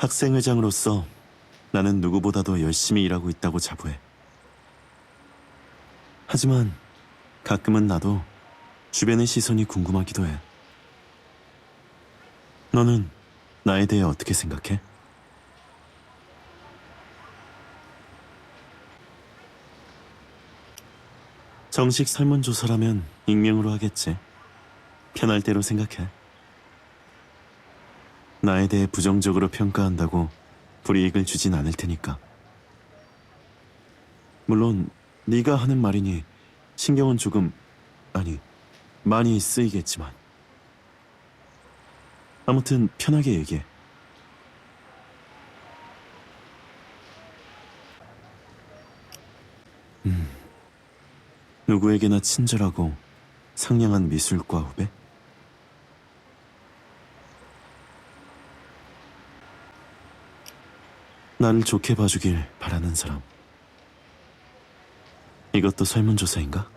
학생회장으로서 나는 누구보다도 열심히 일하고 있다고 자부해. 하지만 가끔은 나도 주변의 시선이 궁금하기도 해. 너는 나에 대해 어떻게 생각해? 정식 설문조사라면 익명으로 하겠지. 편할 대로 생각해. 나에 대해 부정적으로 평가한다고 불이익을 주진 않을 테니까. 물론 네가 하는 말이니 신경은 조금 아니 많이 쓰이겠지만 아무튼 편하게 얘기해. 음, 누구에게나 친절하고 상냥한 미술과 후배? 나를 좋게 봐주길 바라는 사람. 이것도 설문조사인가?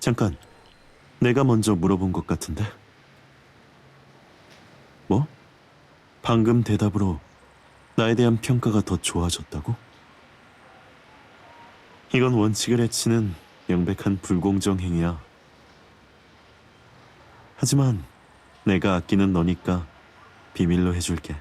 잠깐, 내가 먼저 물어본 것 같은데? 뭐? 방금 대답으로 나에 대한 평가가 더 좋아졌다고? 이건 원칙을 해치는 명백한 불공정 행위야. 하지만 내가 아끼는 너니까 비밀로 해줄게.